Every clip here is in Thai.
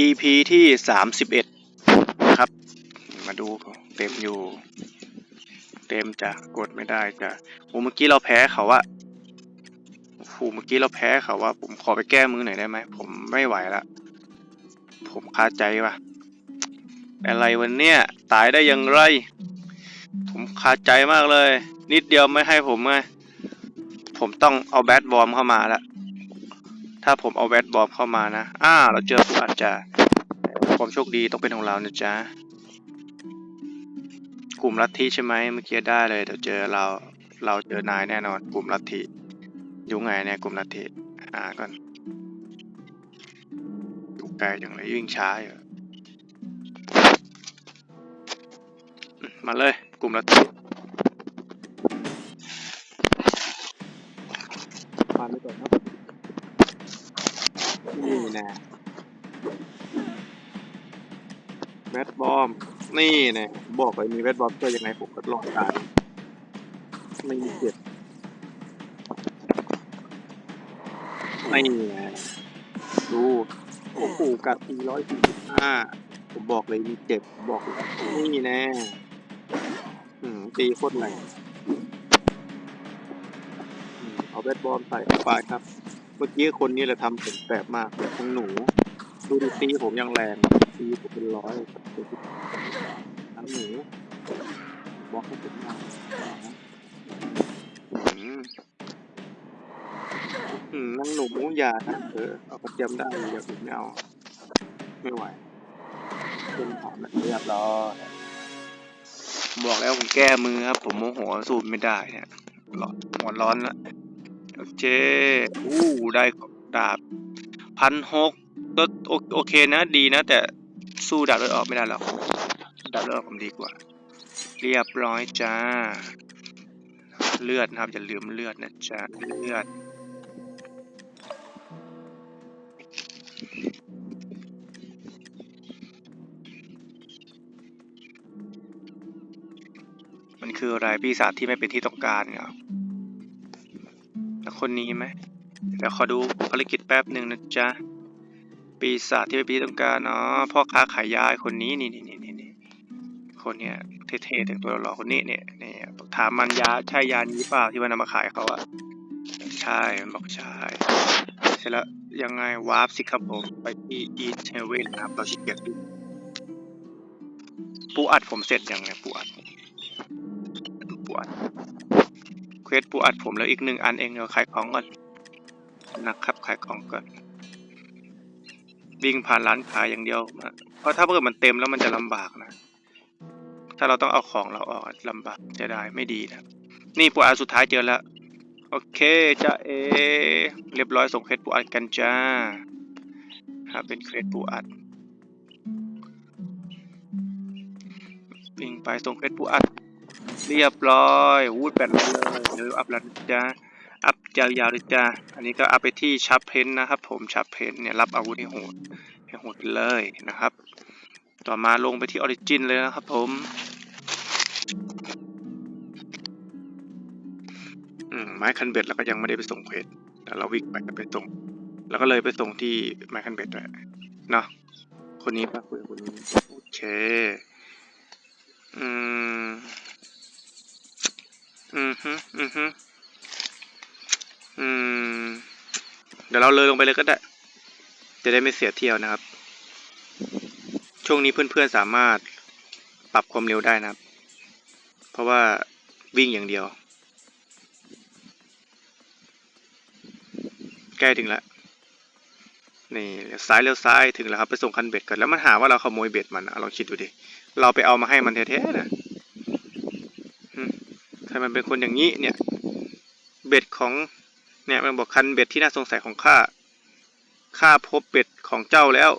EP ที่สามสิบเอ็ดครับ มาดูเต็มอยู่ เต็มจ้ะกดไม่ได้จ้ะโอ้เมื่อกี้เราแพ้เขาอะโอ้เมื่อกี้เราแพ้เขาว่า ผมขอไปแก้มือหน่อยได้ไหมผมไม่ไหวละผมคาใจว่ะ อะไรวันเนี้ยตายได้อยังไร ผมคาใจมากเลย นิดเดียวไม่ให้ผมไงผมต้องเอาแบทบอมเข้ามาละ ถ้าผมเอาแบทบอมเข้ามานะอ้าเราเจอผู้อาจจะความโชคดีต้องเป็นของเรานะจ๊ะ กลุ่มลัทธิใช่ไหมเมื่อกี้ได้เลย เดี๋ยวเจอเรา เราเจอนายแน่นอน กลุ่มลัทธิอยู่ไงเนี่ยกลุ่มลัทธิหาก่อนอยู่ไกลจังเลยวิ่งช้าอยู่มาเลย กลุ่มลัทธิ นี่นะแบทบอม นี่นะบอกไปมีแบทบอมช่วยยังไงผมก็ลองตายไม่มีเจ็บไม่ไงดูโอ้โหกัดทีร้อยสี่สิบห้าผมบอกเลยมีเจ็บบอกเลยนี่แน่อืมตีโคตรแรงอืมเอาแบทบอมใส่เข้าไปครับ มื่อกี้คนนี้แหละทำผมแสบมากแบบทั้งหนู ดูดิตีผมยังแรงตีผมเป็นร้อยทั้งหนูบล็อกให้ผมมาอืมนั่งหนูอย่านะเออเอากระเทียมได้อย่าผมไม่เอาไม่ไหวเป็นถามเรียบร้อยบอกแล้วผมแก้มือครับ ผมโมโหสูบไม่ได้เนี่ยร้อนหัวร้อนละ โอเคอู้ได้ดาบพันหกก็โอเคนะดีนะ แต่สู้ดาบเลือดออกไม่ได้หรอกดาบเลือดออกผมดีกว่า เรียบร้อยจ้า เลือดนะครับอย่าลืมเลือดนะจ๊ะเลือดมันคืออะไรปีศาจที่ไม่เป็นที่ต้องการเหรอแล้ว คนนี้ไหมเดี๋ยวขอดูภารกิจแป๊บหนึ่งนะจ๊ะ ปีศาจที่เป็นปีต้องการเนาะพ่อค้าขายยาคนนี้นี่นี่นี่นี่คนเนี้ยเท่ๆแต่งตัวหล่อๆคนนี้เนี่ยเนี่ยถามมันยาใช่ยานี้เปล่าที่มันนำมาขายเขาอะใช่มันบอกใช่เสร็จแล้วยังไงวาร์ปสิครับผมไปที่อีเทเวนนะครับเราชิเกียจดูปูอัดผมเสร็จยังไงปูอัด ควสปูอัดผมแล้วอีกหนึ่งอันเองเดี๋ยวขายของก่อนนะครับขายของก่อนวิ่งผ่านร้านขายอย่างเดียวเพราะถ้าเกิดมันเต็มแล้วมันจะลำบากนะ ถ้าเราต้องเอาของเราออกลำบากจะได้ไม่ดีนะ นี่ปูอัดสุดท้ายเจอแล้ว โอเคจ้าเอ เรียบร้อยส่งเคสปูอัดกันจ้าครับเป็นเคสปูอัดวิ่งไปส่งเคสปูอัด เรียบร้อยวูดแปดเลยเดี๋ยวอัพแล้วนะจ้าอัพยาวๆเลยจ้าอันนี้ก็อัพไปที่ชับเพนนะครับ ผมชับเพนเนี่ยรับอาวุธให้โหดให้โหดไปเลยนะครับ ต่อมาลงไปที่ออริจินเลยนะครับผมอืมไม้คันเบ็ดแล้วก็ยังไม่ได้ไปส่งเควสแต่เราวิ่งไปก็ไปส่ง แล้วก็เลยไปส่งที่ไม้คันเบ็ดด้วยเนาะคนนี้ปะคุยกับคนนี้โอเค อืม อืมฮึอืมฮึอืม เดี๋ยวเราเลยลงไปเลยก็ได้ จะได้ไม่เสียเที่ยวนะครับ ช่วงนี้เพื่อนๆสามารถปรับความเร็วได้นะครับ เพราะว่าวิ่งอย่างเดียว ใกล้ถึงแล้วนี่เลี้ยวซ้ายเลี้ยวซ้ายถึงแล้วครับ ไปส่งคันเบ็ดก่อนแล้วมันหาว่าเราขโมยเบ็ดมันอะลองคิดดูดิ เราไปเอามาให้มันแท้ๆนะ ถ้ามันเป็นคนอย่างนี้เนี่ย เบ็ดของเนี่ยมันบอกคันเบ็ดที่น่าสงสัยของข้าข้าพบเบ็ดของเจ้าแล้ว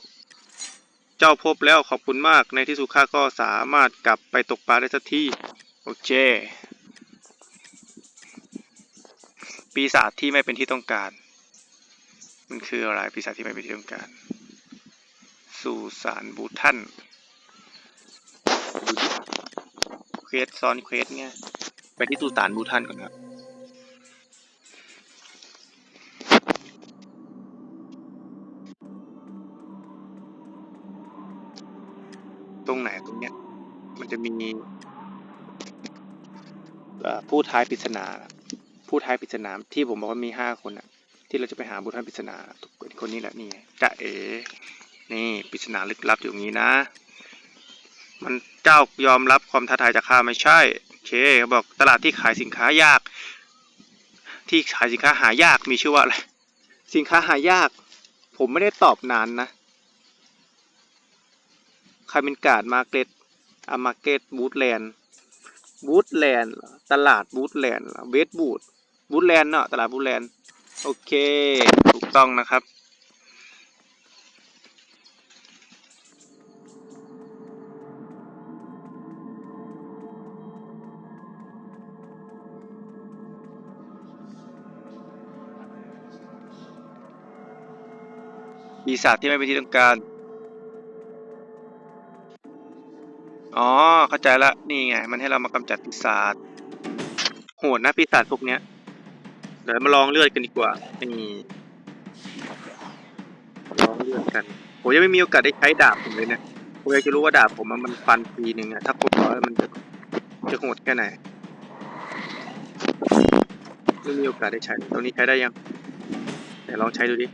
เจ้าพบแล้วขอบคุณมากในที่สุดข้าก็สามารถกลับไปตกปลาได้สักทีโอเค ปีศาจที่ไม่เป็นที่ต้องการ มันคืออะไรปีศาจที่ไม่เป็นที่ต้องการสู่สารบูทันเควสซ้อนเควสเนี่ย ไปที่สุสานบูทันก่อนครับตรงไหนตรงเนี้ย มันจะมีผู้ท้ายปริศนาผู้ท้ายปริศนาที่ผมบอกว่ามีห้าคนอะที่เราจะไปหาผู้ท้ายปริศนาคนนี้แหละนี่จะเอ๋นี่ปริศนาลึกลับอยู่ตรงนี้นะ มันเจ้ายอมรับความท้าทายจากข้าไม่ใช่ เคเขาบอกตลาดที่ขายสินค้ายาก ที่ขายสินค้าหายากมีชื่อว่าอะไรสินค้าหายาก ผมไม่ได้ตอบนานนะคามินการ์ดมาร์เก็ตอามาร์เก็ตบูธแลนด์บูธแลนด์ตลาดบูธแลนด์เวสบูธบูธแลนด์เนาะตลาดบูธแลนด์โอเค ถูกต้องนะครับ ปีศาจที่ไม่เป็นที่ต้องการ อ๋อ เข้าใจละ นี่ไง มันให้เรามากำจัดปีศาจ โหดนะปีศาจพวกเนี้ย เดี๋ยวมาลองเลือดกันดีกว่า นี่ลองเลือดกัน ผมยังไม่มีโอกาสได้ใช้ดาบผมเลยนะผมอยากจะรู้ว่าดาบผมมันฟันปีหนึ่งอะถ้าครบร้อยมันจะจะโหดแค่ไหนไม่มีโอกาสได้ใช้ ตรงนี้ใช้ได้ยังไหนลองใช้ดูดิ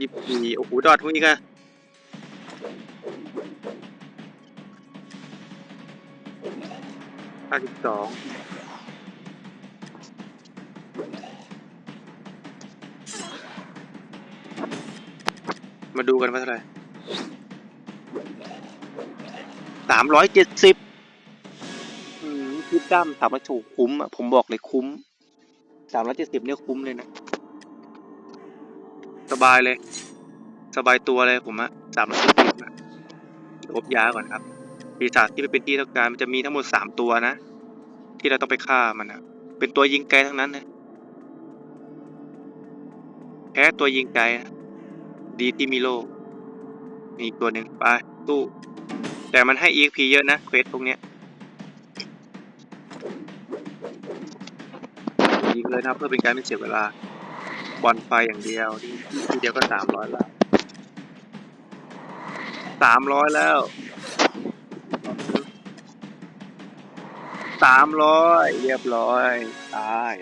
ยี่สิบสี่โอ้โห ดอดพวกนี้กันห้าสิบสองมาดูกันว่าเท่าไหร่สามร้อยเจ็ดสิบอืมคิดด้ามถามว่าถูกคุ้มอะ ผมบอกเลยคุ้มสามร้อยเจ็ดสิบเนี่ยคุ้มเลยนะ สบายเลย สบายตัวเลยผมอะสามร้อยสิบนะลบยาก่อนครับ ปีศาจที่ไม่เป็นที่ต้องการมันจะมีทั้งหมดสามตัวนะ ที่เราต้องไปฆ่ามันอะเป็นตัวยิงไกลทั้งนั้นเลยแพ้ตัวยิงไกลดีที่มีโลมีตัวหนึ่งไปตู้แต่มันให้ EXP เยอะนะเควสพวกเนี้ยยิงเลยนะเพื่อเป็นการไม่เสียเวลา บอลไฟอย่างเดียวที่ที่เดียวก็สามร้อยแล้วสามร้อยแล้วสามร้อยเรียบร้อยตาย